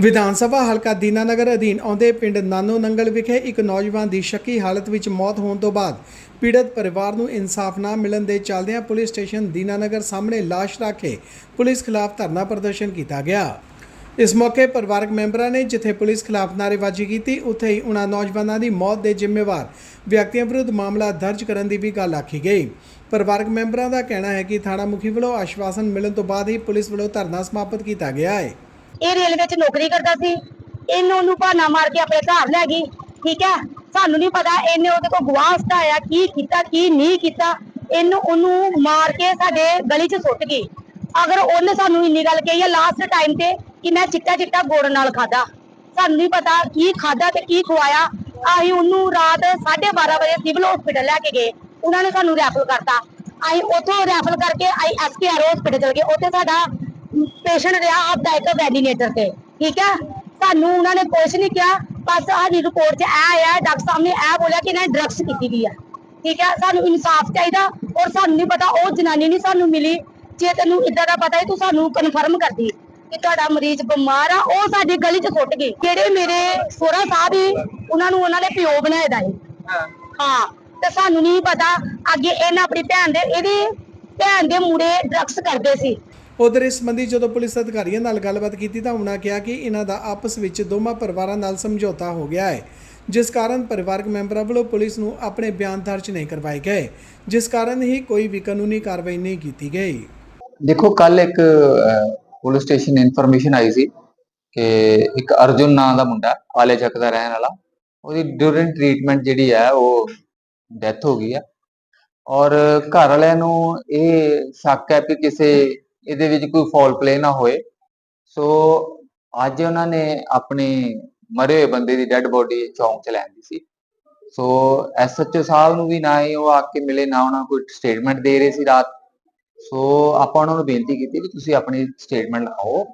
ਵਿਧਾਨ ਸਭਾ ਹਲਕਾ ਦੀਨਾਨਗਰ ਅਧੀਨ ਆਉਂਦੇ ਪਿੰਡ ਨਾਨੋ ਨੰਗਲ ਵਿਖੇ ਇੱਕ ਨੌਜਵਾਨ ਦੀ ਸ਼ੱਕੀ ਹਾਲਤ ਵਿੱਚ ਮੌਤ ਹੋਣ ਤੋਂ ਬਾਅਦ ਪੀੜਤ ਪਰਿਵਾਰ ਨੂੰ ਇਨਸਾਫ ਨਾ ਮਿਲਣ ਦੇ ਚੱਲਦਿਆਂ ਪੁਲਿਸ ਸਟੇਸ਼ਨ ਦੀਨਾਨਗਰ ਸਾਹਮਣੇ ਲਾਸ਼ ਰੱਖ ਕੇ ਪੁਲਿਸ ਖਿਲਾਫ ਧਰਨਾ ਪ੍ਰਦਰਸ਼ਨ ਕੀਤਾ ਗਿਆ। ਇਸ ਮੌਕੇ ਪਰਿਵਾਰਕ ਮੈਂਬਰਾਂ ਨੇ ਜਿੱਥੇ ਪੁਲਿਸ ਖਿਲਾਫ ਨਾਅਰੇਬਾਜ਼ੀ ਕੀਤੀ, ਉੱਥੇ ਹੀ ਉਹਨਾਂ ਨੌਜਵਾਨਾਂ ਦੀ ਮੌਤ ਦੇ ਜ਼ਿੰਮੇਵਾਰ ਵਿਅਕਤੀਆਂ ਵਿਰੁੱਧ ਮਾਮਲਾ ਦਰਜ ਕਰਨ ਦੀ ਵੀ ਗੱਲ ਆਖੀ ਗਈ। ਪਰਿਵਾਰਕ ਮੈਂਬਰਾਂ ਦਾ ਕਹਿਣਾ ਹੈ ਕਿ ਥਾਣਾ ਮੁਖੀ ਵੱਲੋਂ ਆਸ਼ਵਾਸਨ ਮਿਲਣ ਤੋਂ ਬਾਅਦ ਹੀ ਪੁਲਿਸ ਵੱਲੋਂ ਧਰਨਾ ਸਮਾਪਤ ਕੀਤਾ ਗਿਆ ਹੈ। ਇਹ ਰੇਲਵੇ 'ਚ ਨੌਕਰੀ ਕਰਦਾ ਸੀ। ਇਹਨੂੰ ਉਹਨੂੰ ਬਹਾਨਾ ਮਾਰ ਕੇ ਆਪਣੇ ਘਰ ਲੈ ਗਈ। ਠੀਕ ਹੈ? ਸਾਨੂੰ ਨਹੀਂ ਪਤਾ, ਇਹਨੇ ਉਹਦੇ ਕੋਲ ਗਵਾਹ ਹਟਾਇਆ ਕੀ ਕੀਤਾ, ਕੀ ਨਹੀਂ ਕੀਤਾ। ਇਹਨੂੰ ਉਹਨੂੰ ਮਾਰ ਕੇ ਸਾਡੇ ਗਲੀ 'ਚ ਸੁੱਟ ਗਈ। ਅਗਰ ਉਹਨੇ ਸਾਨੂੰ ਇੰਨੀ ਗੱਲ ਕਹੀ ਹੈ ਲਾਸਟ ਟਾਈਮ ਤੇ, ਕਿ ਮੈਂ ਚਿੱਟਾ ਚਿੱਟਾ ਗੁੜ ਨਾਲ ਖਾਦਾ ਸਾਨੂੰ ਨਹੀਂ ਪਤਾ ਕੀ ਖਾਦਾ ਤੇ ਕੀ ਖਵਾਇਆ। ਅਸੀਂ ਉਹਨੂੰ ਰਾਤ 12:30 ਵਜੇ ਸਿਵਲ ਹਸਪੀਟਲ ਲੈ ਕੇ ਗਏ। ਉਹਨਾਂ ਨੇ ਸਾਨੂੰ ਰੈਫਰ ਕਰਤਾ। ਅਸੀਂ ਉੱਥੋਂ ਰੈਫਰ ਕਰਕੇ ਅਸੀਂ ਐਸਕੇਆਰ ਹਸਪੀਟਲ ਚਲੇ ਗਏ। ਉੱਥੇ ਸਾਡਾ ਪੇਸ਼ੈਂਟ ਰਿਹਾ ਆਪਦਾ ਵੈਡੀਨੇਟਰ ਤੇ, ਠੀਕ ਹੈ? ਸਾਨੂੰ ਉਹਨਾਂ ਨੇ ਕੁਛ ਨਹੀਂ ਕਿਹਾ, ਬਸ ਸਾਡੀ ਰਿਪੋਰਟ 'ਚ ਇਹ ਆਇਆ, ਡਾਕਟਰ ਸਾਹਿਬ ਨੇ ਇਹ ਬੋਲਿਆ ਕਿ ਇਹਨਾਂ ਡਰੱਗਸ ਕੀਤੀ ਗਈ ਆ, ਠੀਕ ਹੈ? ਸਾਨੂੰ ਇਨਸਾਫ ਚਾਹੀਦਾ ਔਰ ਸਾਨੂੰ ਨਹੀਂ ਪਤਾ, ਉਹ ਜਨਾਨੀ ਨਹੀਂ ਸਾਨੂੰ ਮਿਲੀ, ਜੇ ਤੈਨੂੰ ਇਦਾਂ ਦਾ ਪਤਾ ਹੈ, ਤੂੰ ਸਾਨੂੰ ਕਨਫਰਮ ਕਰਦੀ ਕਿ ਤੁਹਾਡਾ ਮਰੀਜ਼ ਬਿਮਾਰ ਆ, ਉਹ ਸਾਡੀ ਗਲੀ 'ਚ ਸੁੱਟ ਗਈ। ਜਿਹੜੇ ਮੇਰੇ ਸੋਹਰਾ ਸਾਹਿਬ ਹੀ ਉਹਨਾਂ ਨੂੰ ਉਹਨਾਂ ਨੇ ਪਿਓ ਬਣਾਇਆ ਦਾ ਸੀ ਹਾਂ, ਤੇ ਸਾਨੂੰ ਨਹੀਂ ਪਤਾ, ਅੱਗੇ ਇਹਨਾਂ ਆਪਣੀ ਭੈਣ ਦੇ, ਇਹਦੇ ਭੈਣ ਦੇ ਮੁੰਡੇ ਡਰੱਗਸ ਕਰਦੇ ਸੀ। ਉਧਰ ਇਸ ਸੰਬੰਧੀ ਜਦੋਂ ਪੁਲਿਸ ਅਧਿਕਾਰੀਆਂ ਨਾਲ ਗੱਲਬਾਤ ਕੀਤੀ ਤਾਂ ਉਹਨਾਂ ਕਿਹਾ ਕਿ ਇਹਨਾਂ ਦਾ ਆਪਸ ਵਿੱਚ ਦੋਵਾਂ ਪਰਿਵਾਰਾਂ ਨਾਲ ਸਮਝੌਤਾ ਹੋ ਗਿਆ ਹੈ, ਜਿਸ ਕਾਰਨ ਪਰਿਵਾਰਕ ਮੈਂਬਰਾਂ ਵੱਲੋਂ ਪੁਲਿਸ ਨੂੰ ਆਪਣੇ ਬਿਆਨ ਦਰਜ ਨਹੀਂ ਕਰਵਾਏ ਗਏ, ਜਿਸ ਕਾਰਨ ਹੀ ਕੋਈ ਵੀ ਕਾਨੂੰਨੀ ਕਾਰਵਾਈ ਨਹੀਂ ਕੀਤੀ ਗਈ। ਦੇਖੋ ਕੱਲ ਇੱਕ ਪੁਲਿਸ ਸਟੇਸ਼ਨ ਇਨਫੋਰਮੇਸ਼ਨ ਆਈ ਸੀ ਕਿ ਇੱਕ ਅਰਜੁਨ ਨਾਂ ਦਾ ਮੁੰਡਾ ਆਲੇ ਚੱਕ ਦਾ ਰਹਿਣ ਵਾਲਾ, ਉਹਦੀ ਡਿਊਰਿੰਗ ਟ੍ਰੀਟਮੈਂਟ ਜਿਹੜੀ ਹੈ ਉਹ ਡੈਥ ਹੋ ਗਈ ਹੈ। ਔਰ ਘਰ ਵਾਲਿਆਂ ਨੂੰ ਇਹ ਸ਼ੱਕ ਹੈ ਕਿ ਕਿਸੇ ਇਹਦੇ ਵਿੱਚ ਕੋਈ ਫਾਲ ਪਲੇ ਨਾ ਹੋਏ। ਸੋ ਅੱਜ ਉਹਨਾਂ ਨੇ ਆਪਣੇ ਮਰੇ ਹੋਏ ਬੰਦੇ ਦੀ ਡੈੱਡ ਬੋਡੀ ਚੌਂਕ ਚ ਲੈਂਦੀ ਸੀ। ਸੋ ਐਸਐਚਓ ਸਾਹਿਬ ਨੂੰ ਵੀ ਨਾ ਹੀ ਉਹ ਆ ਕੇ ਮਿਲੇ, ਨਾ ਉਹਨਾਂ ਕੋਈ ਸਟੇਟਮੈਂਟ ਦੇ ਰਹੇ ਸੀ ਰਾਤ। ਸੋ ਆਪਾਂ ਉਹਨਾਂ ਨੂੰ ਬੇਨਤੀ ਕੀਤੀ ਕਿ ਤੁਸੀਂ ਆਪਣੀ ਸਟੇਟਮੈਂਟ ਲਾਓ।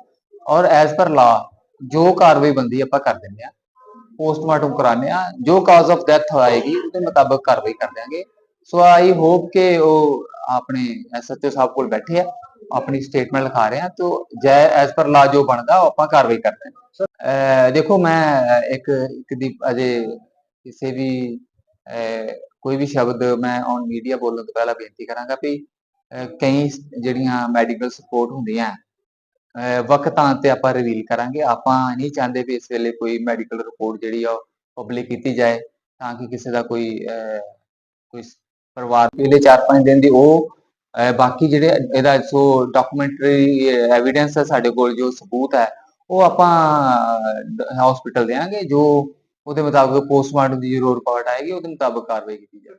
ਔਰ ਐਜ਼ ਪਰ ਲਾ ਜੋ ਕਾਰਵਾਈ ਬੰਦੀ ਆਪਾਂ ਕਰ ਦਿੰਦੇ ਆ ਪੋਸਟਮਾਰਟਮ ਕਰਾਉਂਦੇ ਆ ਜੋ ਕਾਜ਼ ਆਫ ਡੈਥ ਆਏਗੀ, ਉਹਦੇ ਮੁਤਾਬਕ ਕਾਰਵਾਈ ਕਰ ਦਿਆਂਗੇ। ਸੋ ਆਈ ਹੋਪ ਕਿ ਉਹ ਆਪਣੇ ਐਸਐਚਓ ਸਾਹਿਬ ਕੋਲ ਬੈਠੇ ਆ। ਆਪਣੀ ਸਟੇਟਮੈਂਟ ਲਿਖਾ ਰਹੇ ਆ ਤੋਂ ਜੈ ਐਜ਼ ਪਰ ਲਾ ਜੋ ਬਣਦਾ ਆਪਾਂ ਕਾਰਵਾਈ ਕਰਦੇ ਆ ਦੇਖੋ, ਮੈਂ ਇੱਕ ਇੱਕ ਦੀ ਅਜੇ ਕਿਸੇ ਵੀ ਕੋਈ ਵੀ ਸ਼ਬਦ ਮੈਂ ਔਨ ਮੀਡੀਆ ਬੋਲਣ ਤੋਂ ਪਹਿਲਾਂ ਬੇਨਤੀ ਕਰਾਂਗਾ ਵੀ ਕਈ ਜਿਹੜੀਆਂ ਮੈਡੀਕਲ ਸਪੋਰਟ ਹੁੰਦੀਆਂ, ਅਹ ਵਕਤਾਂ ਤੇ ਆਪਾਂ ਰਿਵੀਲ ਕਰਾਂਗੇ। ਆਪਾਂ ਨਹੀਂ ਚਾਹੁੰਦੇ ਵੀ ਇਸ ਵੇਲੇ ਕੋਈ ਮੈਡੀਕਲ ਰਿਪੋਰਟ ਜਿਹੜੀ ਆ ਪਬਲਿਕ ਕੀਤੀ ਜਾਏ, ਤਾਂ ਕਿ ਕਿਸੇ ਦਾ ਕੋਈ ਕੋਈ ਪਰਿਵਾਰ ਪਹਿਲੇ 4-5 ਦਿਨ ਦੀ ਉਹ ਬਾਕੀ ਜਿਹੜੇ ਇਹਦਾ ਸੋ ਡਾਕੂਮੈਂਟਰੀ ਐਵੀਡੈਂਸ ਹੈ ਸਾਡੇ ਕੋਲ, ਜੋ ਸਬੂਤ ਹੈ, ਉਹ ਆਪਾਂ ਹਸਪੀਟਲ ਦੇਾਂਗੇ ਜੋ ਉਹਦੇ ਮੁਤਾਬਕ ਪੋਸਟਮਾਰਟਮ ਦੀ ਜੋ ਰਿਪੋਰਟ ਆਏਗੀ, ਉਹਦੇ ਮੁਤਾਬਕ ਕਾਰਵਾਈ ਕੀਤੀ ਜਾਵੇ